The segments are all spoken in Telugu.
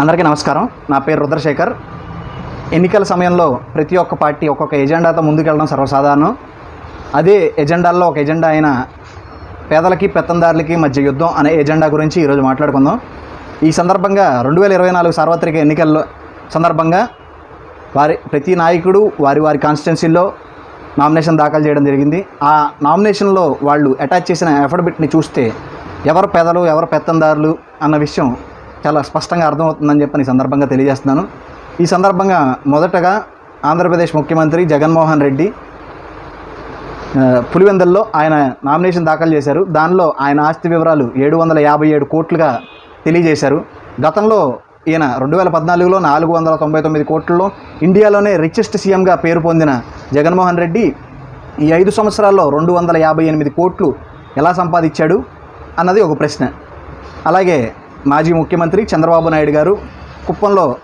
అందరికీ నమస్కారం. నా పేరు రుద్రశేఖర్. ఎన్నికల సమయంలో ప్రతి ఒక్క పార్టీ ఒక్కొక్క ఎజెండాతో ముందుకెళ్ళడం సర్వసాధారణం. అదే ఎజెండాల్లో ఒక ఎజెండా అయిన పేదలకి పెత్తందారులకి మధ్య యుద్ధం అనే ఎజెండా గురించి ఈరోజు మాట్లాడుకుందాం. ఈ సందర్భంగా రెండు వేల ఇరవై నాలుగు సార్వత్రిక ఎన్నికల్లో సందర్భంగా వారి ప్రతి నాయకుడు వారి వారి కాన్స్టిట్యున్సీల్లో నామినేషన్ దాఖలు చేయడం జరిగింది. ఆ నామినేషన్లో వాళ్ళు అటాచ్ చేసిన అఫిడవిట్ని చూస్తే ఎవరు పెదలు ఎవరు పెత్తందారులు అన్న విషయం చాలా స్పష్టంగా అర్థమవుతుందని చెప్పని ఈ సందర్భంగా తెలియజేస్తున్నాను. ఈ సందర్భంగా మొదటగా ఆంధ్రప్రదేశ్ ముఖ్యమంత్రి జగన్మోహన్ రెడ్డి పులివెందల్లో ఆయన నామినేషన్ దాఖలు చేశారు. దానిలో ఆయన ఆస్తి వివరాలు ఏడు వందల యాభై ఏడు కోట్లుగా తెలియజేశారు. గతంలో ఈయన రెండు వేల పద్నాలుగులో నాలుగు వందల తొంభై తొమ్మిది కోట్లలో ఇండియాలోనే రిచెస్ట్ సీఎంగా పేరు పొందిన జగన్మోహన్ రెడ్డి ఈ ఐదు సంవత్సరాల్లో రెండు వందల యాభై ఎనిమిది కోట్లు ఎలా సంపాదించాడు అన్నది ఒక ప్రశ్న. అలాగే మాజీ ముఖ్యమంత్రి చంద్రబాబు నాయుడు గారు కుప్పంలో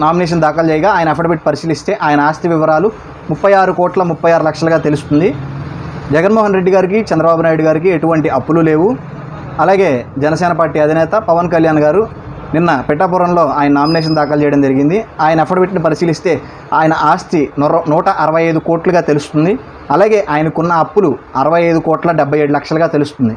నామినేషన్ దాఖలు చేయగా ఆయన అఫిడవిట్ పరిశీలిస్తే ఆయన ఆస్తి వివరాలు ముప్పై ఆరు కోట్ల ముప్పై ఆరు లక్షలుగా తెలుస్తుంది. జగన్మోహన్ రెడ్డి గారికి చంద్రబాబు నాయుడు గారికి ఎటువంటి అప్పులు లేవు. అలాగే జనసేన పార్టీ అధినేత పవన్ కళ్యాణ్ గారు నిన్న పిఠాపురంలో ఆయన నామినేషన్ దాఖలు చేయడం జరిగింది. ఆయన అఫిడవిట్ని పరిశీలిస్తే ఆయన ఆస్తి నూట అరవై ఐదు కోట్లుగా తెలుస్తుంది. అలాగే ఆయనకున్న అప్పులు అరవై ఐదు కోట్ల డెబ్బై ఏడు లక్షలుగా తెలుస్తుంది.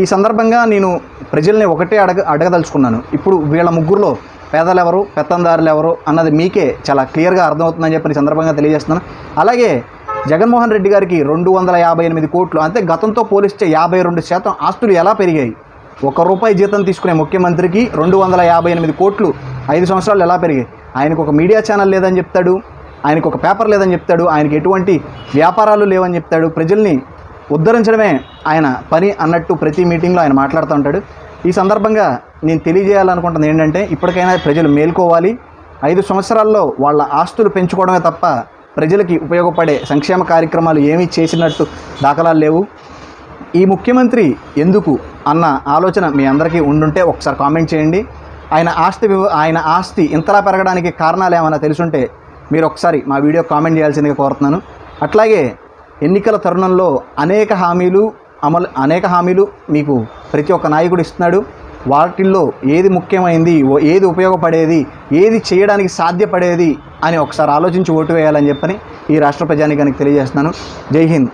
ఈ సందర్భంగా నేను ప్రజల్ని ఒకటే అడగ అడగదలుచుకున్నాను. ఇప్పుడు వీళ్ళ ముగ్గురులో పేదలు ఎవరు పెత్తందారులు ఎవరు అన్నది మీకే చాలా క్లియర్గా అర్థమవుతుందని చెప్పి ఈ సందర్భంగా తెలియజేస్తున్నాను. అలాగే జగన్మోహన్ రెడ్డి గారికి రెండు వందల యాభై ఎనిమిది కోట్లు అంటే గతంతో పోలిస్తే యాభై రెండు శాతం ఆస్తులు ఎలా పెరిగాయి? ఒక రూపాయి జీతం తీసుకునే ముఖ్యమంత్రికి రెండు వందల యాభై ఎనిమిది కోట్లు ఐదు సంవత్సరాలు ఎలా పెరిగాయి? ఆయనకు ఒక మీడియా ఛానల్ లేదని చెప్తాడు ఆయనకు ఒక పేపర్ లేదని చెప్తాడు ఆయనకి ఎటువంటి వ్యాపారాలు లేవని చెప్తాడు ప్రజల్ని ఉద్ధరించడమే ఆయన పని అన్నట్టు ప్రతి మీటింగ్లో ఆయన మాట్లాడుతూ ఉంటాడు. ఈ సందర్భంగా నేను తెలియజేయాలనుకుంటుంది ఏంటంటే ఇప్పటికైనా ప్రజలు మేల్కోవాలి. ఐదు సంవత్సరాల్లో వాళ్ళ ఆస్తులు పెంచుకోవడమే తప్ప ప్రజలకి ఉపయోగపడే సంక్షేమ కార్యక్రమాలు ఏమీ చేసినట్టు దాఖలాలు లేవు. ఈ ముఖ్యమంత్రి ఎందుకు అన్న ఆలోచన మీ అందరికీ ఉండుంటే ఒకసారి కామెంట్ చేయండి. ఆయన ఆస్తి వివ- ఆయన ఆస్తి ఇంతలా పెరగడానికి కారణాలు ఏమైనా తెలుసుంటే మీరు ఒకసారి మా వీడియో కామెంట్ చేయాల్సిందిగా కోరుతున్నాను. అట్లాగే ఎన్నికల తరుణంలో అనేక హామీలు అమలు అనేక హామీలు మీకు ప్రతి ఒక్క నాయకుడు ఇస్తున్నాడు. వాటిల్లో ఏది ముఖ్యమైంది ఓ- ఏది ఉపయోగపడేది ఏది చేయడానికి సాధ్యపడేది అని ఒకసారి ఆలోచించి ఓటు వేయాలని చెప్పని ఈ రాష్ట్ర ప్రజానికానికి తెలియజేస్తున్నాను. జై హింద్.